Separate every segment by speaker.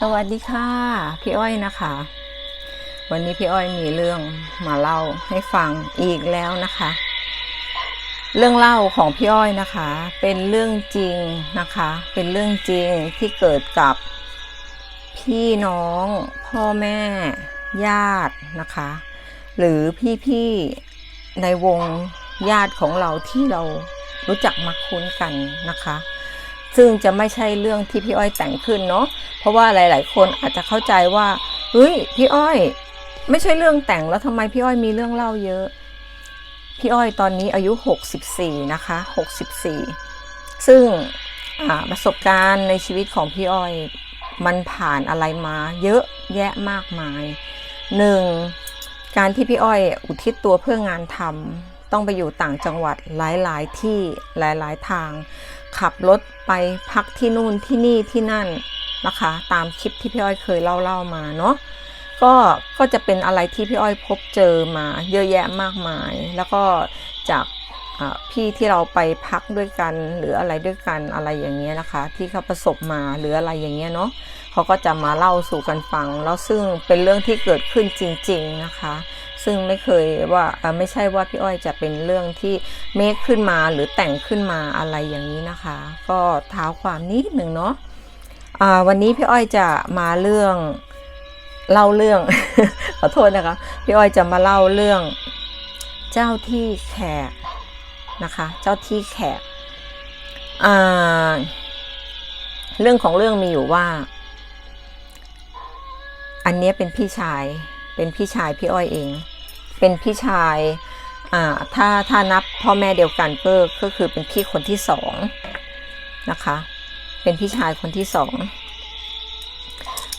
Speaker 1: สวัสดีค่ะ พี่อ้อยนะคะ วันนี้พี่อ้อยมีเรื่องมาเล่าให้ฟังอีกแล้วนะคะ เรื่องเล่าของพี่อ้อยนะคะ เป็นเรื่องจริงนะคะ เป็นเรื่องจริงที่เกิดกับพี่น้อง พ่อแม่ ญาตินะคะ หรือพี่ๆในวงญาติของเราที่เรารู้จักมักคุ้นกันนะคะ ซึ่งจะไม่ใช่เรื่องที่พี่อ้อยแต่งขึ้นเนาะเพราะว่าหลาย ๆ คนอาจจะเข้าใจว่าเฮ้ยพี่อ้อย ไม่ใช่เรื่องแต่งแล้วทำไมพี่อ้อยมีเรื่องเล่าเยอะ พี่อ้อยตอนนี้อายุ 64 นะคะ 64 ซึ่งอ่าประสบการณ์ในชีวิตของพี่อ้อยมันผ่านอะไรมาเยอะแยะมากมายหนึ่งการที่พี่อ้อยอุทิศตัวเพื่องานทำต้องไปอยู่ต่างจังหวัดหลาย ๆ ที่หลาย ๆ ทาง ขับรถ ไปพักที่นู่นที่นี่ที่นั่นนะคะ ตามคลิปที่พี่อ้อยเคยเล่าเล่ามาเนาะก็ก็จะเป็นอะไรที่พี่อ้อยพบเจอมาเยอะแยะมากมาย แล้วก็จากพี่ที่เราไปพักด้วยกันหรืออะไรด้วยกันอะไรอย่างเงี้ยนะคะ ที่เขาประสบมาหรืออะไรอย่างเงี้ยเนาะเขาก็จะมาเล่าสู่กันฟัง แล้วซึ่งเป็นเรื่องที่เกิดขึ้นจริง ๆนะคะ ซึ่งไม่เคยว่าไม่ใช่ว่าพี่อ้อยจะเป็นเรื่องที่เมคขึ้นมาหรือแต่งขึ้นมาอะไรอย่างนี้นะคะ ก็เท้าความนิดหนึ่งเนาะวันนี้พี่อ้อยจะมาเรื่องเล่าเรื่อง ขอโทษนะคะ พี่อ้อยจะมาเล่าเรื่องเจ้าที่แขกนะคะ เจ้าที่แขกเรื่องของเรื่องมีอยู่ว่า อันนี้เป็นพี่ชาย เป็นพี่ชายพี่อ้อยเอง เป็นพี่ชายอ่าถ้าถ้านับพ่อแม่เดียวกันก็ก็คือเป็นพี่คนที่สองนะคะ เป็นพี่ชายคนที่สอง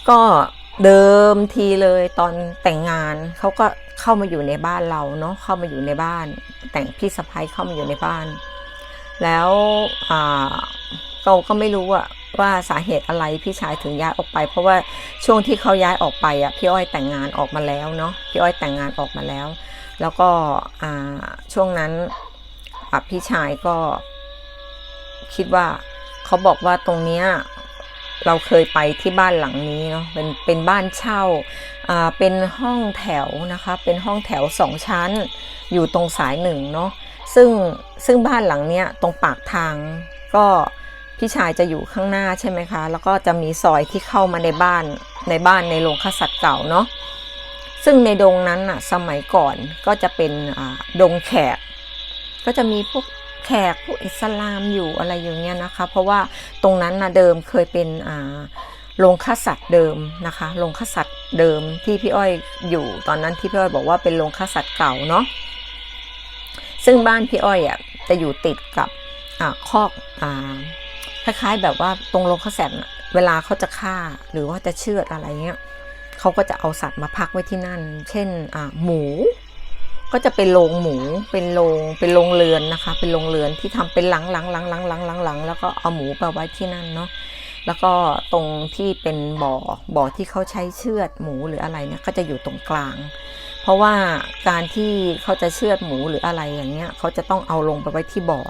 Speaker 1: ก็เดิมทีเลยตอนแต่งงานเขาก็เข้ามาอยู่ในบ้านเราเนาะเข้ามาอยู่ในบ้าน แต่งพี่สะพ้ายเข้ามาอยู่ในบ้าน แล้วอ่าเราก็ไม่รู้อะ ว่าสาเหตุอะไรพี่ชายถึงย้ายออกไป เพราะว่าช่วงที่เขาย้ายออกไปอะพี่อ้อยแต่งงานออกมาแล้วเนาะพี่อ้อยแต่งงานออกมาแล้ว แล้วก็ช่วงนั้นพี่ชายก็คิดว่าเขาบอกว่าตรงเนี้ยเราเคยไปที่บ้านหลังนี้เนาะเป็นเป็นบ้านเช่าอ่าเป็นห้องแถวนะคะ เป็นห้องแถวสองชั้น อยู่ตรงสายหนึ่งเนาะซึ่งซึ่งบ้านหลังเนี้ยตรงปากทางก็ พี่ชายจะอยู่ข้างหน้าใช่ไหมคะ แล้วก็จะมีซอยที่เข้ามาในบ้านในบ้านในโรงฆ่าสัตว์เก่าเนาะซึ่งในดงนั้นอะสมัยก่อนก็จะเป็นดงแขก ก็จะมีพวกแขกพวกอิสลามอยู่อะไรอย่างเงี้ยนะคะ เพราะว่าตรงนั้นนะเดิมเคยเป็นโรงฆ่าสัตว์เดิมนะคะโรงฆ่าสัตว์เดิมที่พี่อ้อยอยู่ตอนนั้นที่พี่อ้อยบอกว่าเป็นโรงฆ่าสัตว์เก่าเนาะซึ่งบ้านพี่อ้อยอะจะอยู่ติดกับอคอกอ คล้ายๆแบบว่าตรงโรงฆ่าแสนเวลาเขาจะฆ่าหรือว่าจะเชือดอะไรเงี้ยเขาก็จะเอาสัตว์มาพักไว้ที่นั่น เช่นหมู ก็จะเป็นโรงหมู เป็นโรงเป็นโรงเรือนนะคะ เป็นโรงเรือนที่ทำเป็นหลังหลังหลังหลังหลังหลังหลังแล้วก็เอาหมูไปไว้ที่นั่นเนาะแล้วก็ตรงที่เป็นบ่อบ่อที่เขาใช้เชือดหมูหรืออะไรเนี่ยก็จะอยู่ตรงกลาง เพราะว่าการที่เขาจะเชือดหมูหรืออะไรอย่างเงี้ยเขาจะต้องเอาลงไปไว้ที่บ่อ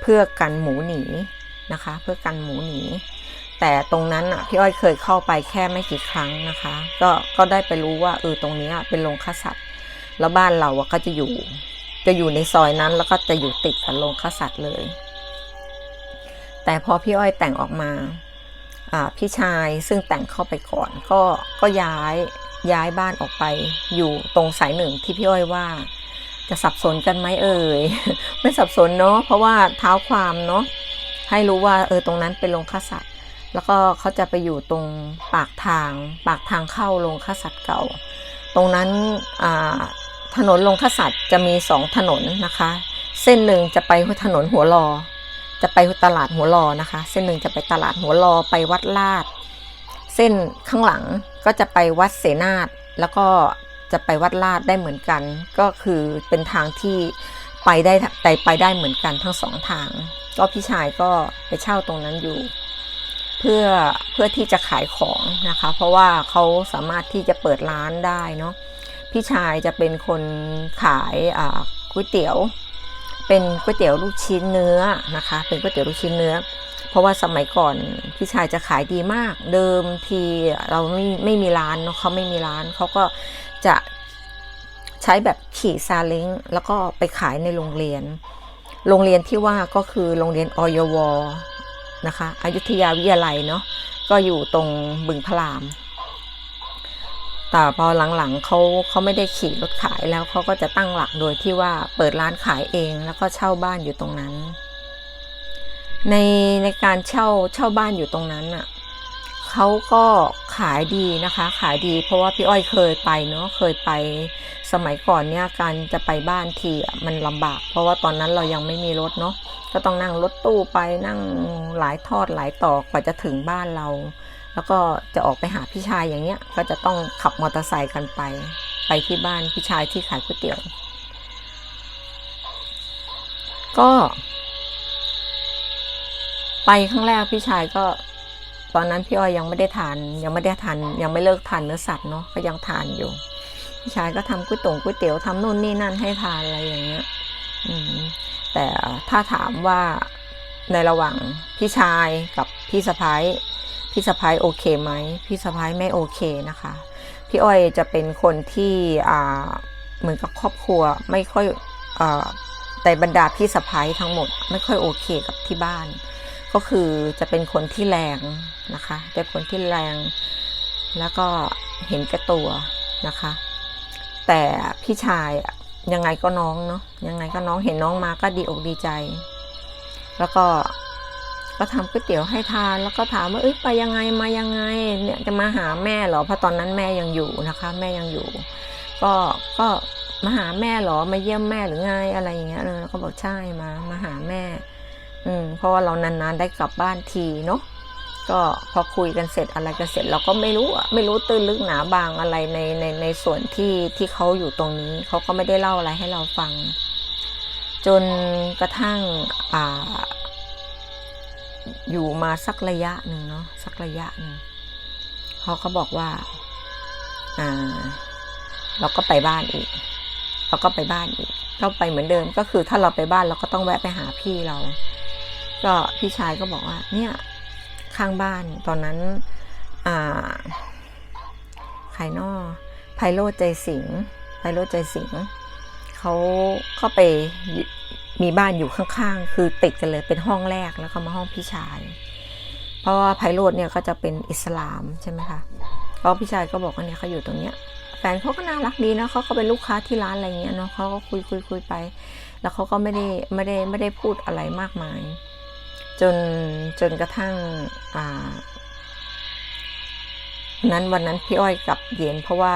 Speaker 1: เพื่อกันหมูหนี นะคะ เพื่อกันหมูหนีแต่ตรงนั้นอะพี่อ้อยเคยเข้าไปแค่ไม่กี่ครั้งนะคะ ก็ก็ได้ไปรู้ว่าเออตรงนี้เป็นโรงฆ่าสัตว์ แล้วบ้านเราอะก็จะอยู่ จะอยู่ในซอยนั้นแล้วก็จะอยู่ติดกับโรงฆ่าสัตว์เลย แต่พอพี่อ้อยแต่งออกมาอ่าพี่ชายซึ่งแต่งเข้าไปก่อน ก็ก็ย้ายย้ายบ้านออกไปอยู่ตรงสายหนึ่งที่พี่อ้อยว่าจะสับสนกันไหมเอ่ยไม่สับสนเนาะเพราะว่าเท้าความเนาะ ให้รู้ว่าเออตรงนั้นเป็นโรงฆ่าสัตว์ แล้วก็เขาจะไปอยู่ตรงปากทาง ปากทางเข้าโรงฆ่าสัตว์เก่า ตรงนั้นถนนลงขสัตว์จะมีสองถนนนะคะ เส้นหนึ่งจะไปถนนหัวรอจะไปตลาดหัวรอนะคะ เส้นหนึ่งจะไปตลาดหัวรอไปวัดลาด เส้นข้างหลังก็จะไปวัดเสนาทแล้วก็จะไปวัดลาดได้เหมือนกัน ก็คือเป็นทางที่ไปได้ไปไปได้เหมือนกันทั้งสองทาง ก็พี่ชายก็ไปเช่าตรงนั้นอยู่ เพื่อเพื่อที่จะขายของนะคะ เพราะว่าเขาสามารถที่จะเปิดร้านได้เนาะพี่ชายจะเป็นคนขายก๋วยเตี๋ยว เป็นก๋วยเตี๋ยวลูกชิ้นเนื้อนะคะ เป็นก๋วยเตี๋ยวลูกชิ้นเนื้อ เพราะว่าสมัยก่อนพี่ชายจะขายดีมาก เดิมทีเราไม่ไม่มีร้านเนาะเขาไม่มีร้านเขาก็จะใช้แบบขี่ซาเล้งแล้วก็ไปขายในโรงเรียน โรงเรียนที่ว่าก็คือโรงเรียนอยวนะคะอยุธยาวิทยาลัยเนาะก็อยู่ตรงบึงพระราม แต่พอหลังๆเขาเขาไม่ได้ขี่รถขายแล้วเขาก็จะตั้งหลักโดยที่ว่าเปิดร้านขายเองแล้วก็เช่าบ้านอยู่ตรงนั้น ในในการเช่าเช่าบ้านอยู่ตรงนั้นอะเขาก็ ขายดีนะคะ ขายดีเพราะว่าพี่อ้อยเคยไปเนาะเคยไปสมัยก่อนเนี่ยการจะไปบ้านที่มันลำบาก เพราะว่าตอนนั้นเรายังไม่มีรถเนาะก็ต้องนั่งรถตู้ไปนั่งหลายทอดหลายต่อกว่าจะถึงบ้านเรา แล้วก็จะออกไปหาพี่ชายอย่างเงี้ย ก็จะต้องขับมอเตอร์ไซค์กันไป ไปที่บ้านพี่ชายที่ขายก๋วยเตี๋ยว ก็ ไปครั้งแรกพี่ชายก็ ตอนนั้นพี่อ้อยยังไม่ได้ทาน ยังไม่ได้ทานยังไม่เลิกทานเนื้อสัตว์เนาะก็ยังทานอยู่พี่ชายก็ทำก๋วยตงก๋วยเตี๋ยวทำนู่นนี่นั่นให้ทานอะไรอย่างเงี้ยอืมแต่ถ้าถามว่าในระหว่างพี่ชายกับพี่สะพ้ายพี่สะพ้ายโอเคไหมพี่สะพ้ายไม่โอเคนะคะพี่อ้อยจะเป็นคนที่อ่าเหมือนกับครอบครัวไม่ค่อยอ่าแต่บรรดาพี่สะพ้ายทั้งหมด ไม่ค่อยโอเคกับที่บ้าน ก็คือจะเป็นคนที่แรงนะคะเป็นคนที่แรง แล้วก็เห็นแก่ตัวนะคะ แต่พี่ชายยังไงก็น้องเนาะยังไงก็น้องเห็นน้องมาก็ดีอกดีใจ แล้วก็ก็ทำก๋วยเตี๋ยวให้ทานแล้วก็ถามว่าเอ้ยไปยังไงมายังไงเนี่ยจะมาหาแม่เหรอเพราะตอนนั้นแม่ยังอยู่นะคะ แม่ยังอยู่ ก็ก็มาหาแม่เหรอมาเยี่ยมแม่หรือไงอะไรอย่างเงี้ยเออแล้วก็บอกใช่มามาหาแม่ อืมเพราะว่าเรานานๆได้กลับบ้านทีเนาะก็พอคุยกันเสร็จอะไรกันเสร็จเราก็ไม่รู้อะไม่รู้ตื้นลึกหนาบางอะไรในในในส่วนที่ที่เขาอยู่ตรงนี้เขาก็ไม่ได้เล่าอะไรให้เราฟัง จนกระทั่งอ่าอยู่มาสักระยะหนึ่งเนาะสักระยะหนึ่งเขาก็บอกว่าอ่า เราก็ไปบ้านอีก เราก็ไปบ้านอีกก็ไปเหมือนเดิมก็คือถ้าเราไปบ้านเราก็ต้องแวะไปหาพี่เรา ก็พี่ชายก็บอกว่า เนี่ยข้างบ้านตอนนั้นอ่าใครนอไพโรจใจสิงไพโรจใจสิงห์เขาก็ไปมีบ้านอยู่ข้างๆ คือติดกันเลยเป็นห้องแรกแล้วก็มาห้องพี่ชาย เพราะว่าไพโรจเนี่ยก็จะเป็นอิสลามใช่ไหมคะเพราะพี่ชายก็บอกว่าเนี่ยเขาอยู่ตรงเนี้ยแฟนเขาก็น่ารักดีนะเขาก็เป็นลูกค้าที่ร้านอะไรเงี้ยเนาะเขาก็คุยคุยคุยไป แล้วเขาก็ไม่ได้ไม่ได้ไม่ได้พูดอะไรมากมาย จนจนกระทั่งนั้นวันนั้นพี่อ้อยกลับเย็นเพราะว่า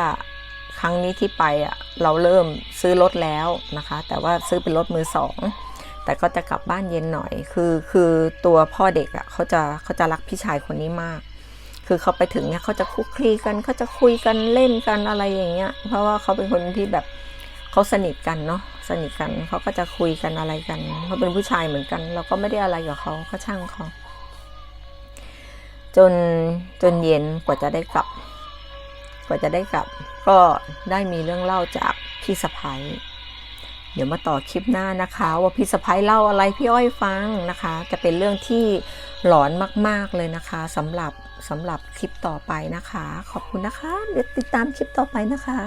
Speaker 1: ครั้งนี้ที่ไปอะเราเริ่มซื้อรถแล้วนะคะ แต่ว่าซื้อเป็นรถมือสองแต่ก็จะกลับบ้านเย็นหน่อย คือคือตัวพ่อเด็กอะเขาจะเขาจะรักพี่ชายคนนี้มาก คือเขาไปถึงเนี่ยเขาจะคุกคลีกันเขาจะคุยกันเล่นกันอะไรอย่างเงี้ย เพราะว่าเขาเป็นคนที่แบบ เขาสนิทกันเนาะสนิทกันเขาก็จะคุยกันอะไรกันเขาเป็นผู้ชายเหมือนกัน เราก็ไม่ได้อะไรกับเขาก็ช่างเขาจนจนเย็นกว่าจะได้กลับ กว่าจะได้กลับ ก็ได้มีเรื่องเล่าจากพี่สะพ้ายเดี๋ยวมาต่อคลิปหน้านะคะ ว่าพี่สะพ้ายเล่าอะไรพี่อ้อยฟังนะคะ จะเป็นเรื่องที่หลอนมากๆเลยนะคะสำหรับสำหรับคลิปต่อไปนะคะ ขอบคุณนะคะ เดี๋ยวติดตามคลิปต่อไปนะคะ